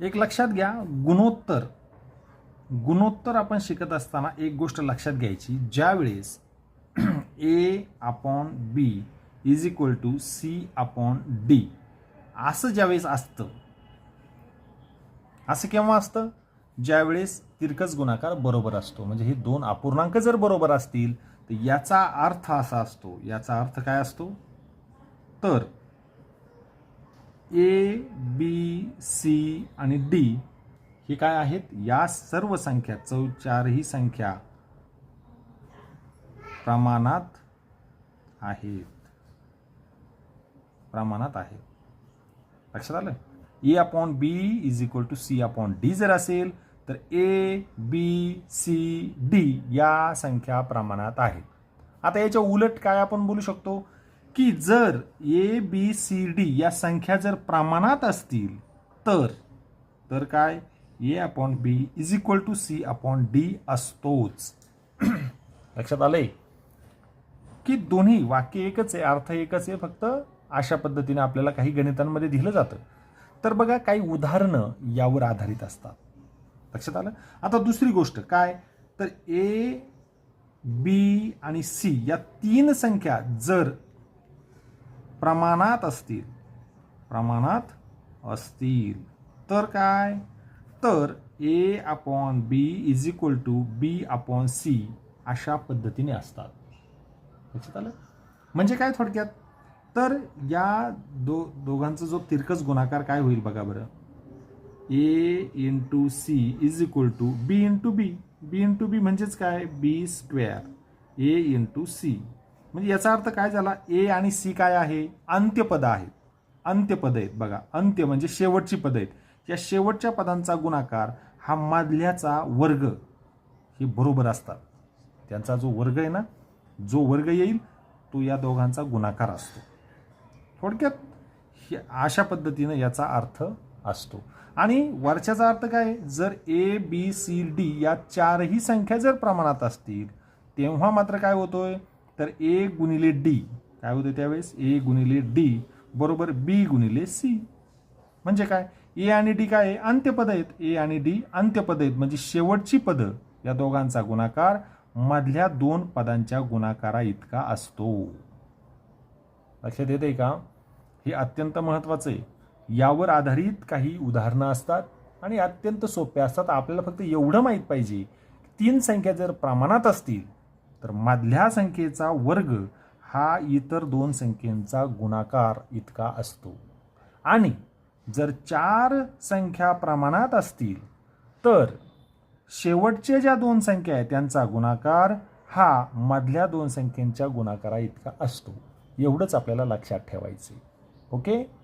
एक लक्षात घ्या गुणोत्तर. गुणोत्तर आपण शिकत असताना एक गोष्ट लक्षात घ्यायची. ज्यावेळेस A upon B is equal to C upon D असं ज्यावेळेस असतं असं केव्हा असतं? ज्यावेळेस तिरकस गुणाकार बरोबर असतो. म्हणजे हे दोन अपूर्णांक जर बरोबर असतील तर याचा अर्थ असा असतो. याचा अर्थ काय असतो? तर ए बी सी आणि डी हे काय आहेत? या सर्व संख्या चौ चारही संख्या प्रमाणात आहेत. प्रमाणात आहेत. लक्षात आलं? A upon B is equal to C upon D जर असेल तर ए बी सी डी या संख्या प्रमाणात आहेत. आता याच्या उलट काय आपण बोलू शकतो? की जर ए बी सी डी या संख्या जर प्रमाणात असतील तर तर काय? A upon B is equal to C upon D असतोच. लक्षात आलंय? की दोन्ही वाक्य एकच आहे अर्थ एकच आहे फक्त अशा पद्धतीने आपल्याला काही गणितांमध्ये दिलं जातं. तर बघा काही उदाहरणं यावर आधारित असतात. लक्षात आलं? आता दुसरी गोष्ट काय? तर ए बी आणि सी या तीन संख्या जर प्रमाणात असतील. प्रमाणात असतील. तर काय? तर A upon B is equal to B upon C अशा पद्धतीने असतात. लक्षात आलं? म्हणजे काय थोडक्यात? तर या दो दोघांचा जो तिरकस गुणाकार काय होईल बघा बरं. A into C is equal to B into B B into B म्हणजेच काय? B square A into C म्हणजे याचा अर्थ काय झाला? ए आणि सी काय आहे? अंत्यपद आहेत. अंत्यपद आहेत बघा. अंत्य म्हणजे शेवटची पद आहेत. या शेवटच्या पदांचा गुणाकार हा मधल्याचा वर्ग हे बरोबर असतात. त्यांचा जो वर्ग आहे ना जो वर्ग येईल तो या दोघांचा गुणाकार असतो. थोडक्यात अशा पद्धतीनं याचा अर्थ असतो. आणि वरच्याचा अर्थ काय? जर ए बी सी डी या चारही संख्या जर प्रमाणात असतील तेव्हा मात्र काय होतोय? तर ए गुणिले डी. काय होते त्यावेळेस? ए गुणिले डी बरोबर बी गुणिले सी. म्हणजे काय? ए आणि डी काय? आहे अंत्यपद आहेत. ए आणि डी अंत्यपद आहेत. म्हणजे शेवटची पदं या दोघांचा गुणाकार मधल्या दोन पदांच्या गुणाकारा इतका असतो. लक्षात येते का? हे अत्यंत महत्त्वाचं आहे. यावर आधारित काही उदाहरणं असतात आणि अत्यंत सोपे असतात. आपल्याला फक्त एवढं माहीत पाहिजे. तीन संख्या जर प्रमाणात असतील तर मधल्या संख्येचा वर्ग हा इतर दोन संख्येचा गुणाकार इतका असतो. आणि जर चार संख्या प्रमाणात असतील तर शेवटच्या ज्या दोन संख्या आहेत त्यांचा गुणाकार हा मधल्या दोन संख्येच्या गुणाकारा इतका असतो. एवढंच आपल्याला लक्षात ठेवायचं ओके?